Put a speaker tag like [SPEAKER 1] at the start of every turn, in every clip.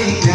[SPEAKER 1] Oh, God.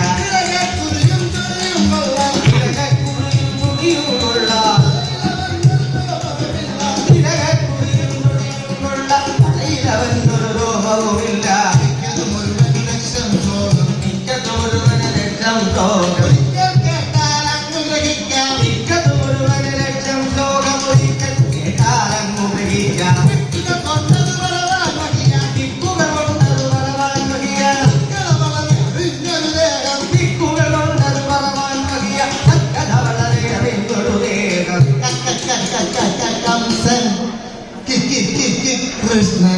[SPEAKER 2] Hare Krishna.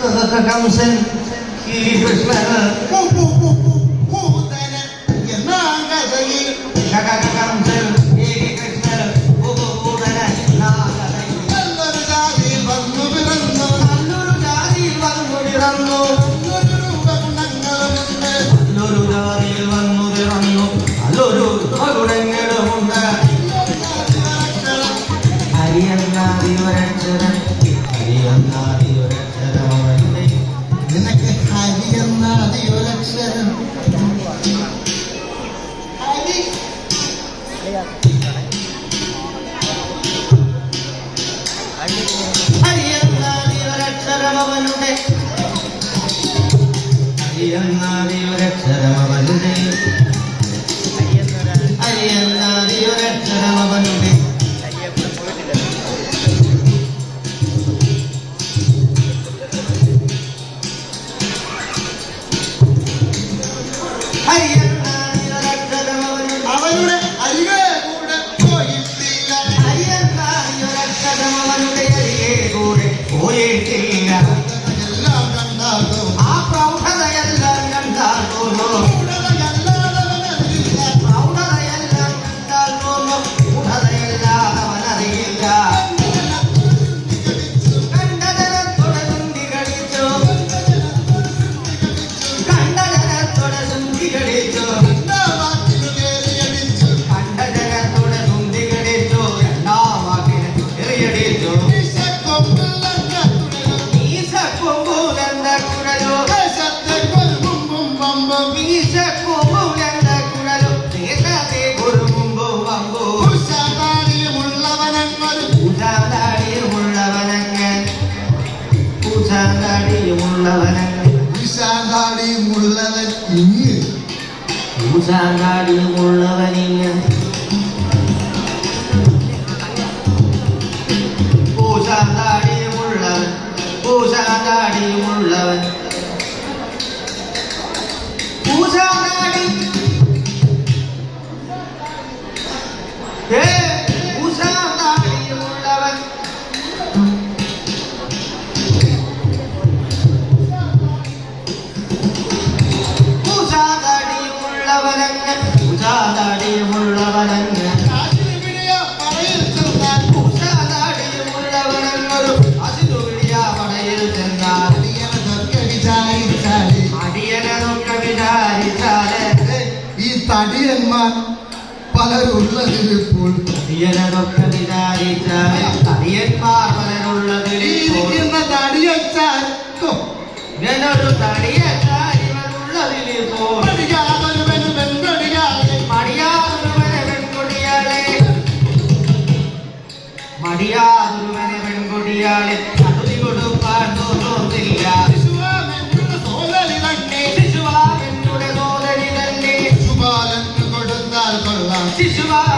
[SPEAKER 1] Come sing Hare Krishna.
[SPEAKER 2] Woo, woo, woo, woo, woo, then you know I'm going to
[SPEAKER 1] Come sing Hare Krishna. Woo, woo, woo, then Allora, നദിയൊരക്ഷരമുണ്ട്
[SPEAKER 2] നിനക്ക് ഹരി എന്ന നദിയൊരക്ഷരം
[SPEAKER 1] ഹരി എന്ന നദിയൊരക്ഷരം അവനുണ്ട് ഹരി എന്ന നദിയൊരക്ഷരം മുള്ളവൻ
[SPEAKER 2] ഊശാങ്കാടി മുള്ളവൻ ഇങ്ങ്
[SPEAKER 1] ഊശാങ്കാടി മുള്ളവൻ ഇങ്ങ് ഊശാങ്കാടി മുള്ളവൻ ഊശാങ്കാടി മുള്ള
[SPEAKER 2] തടിയന്മാർ പലരുള്ളതിനെ പോൽ
[SPEAKER 1] തടിയനൊക്കെ വിചാരിച്ച തടിയന്മാർ 第十排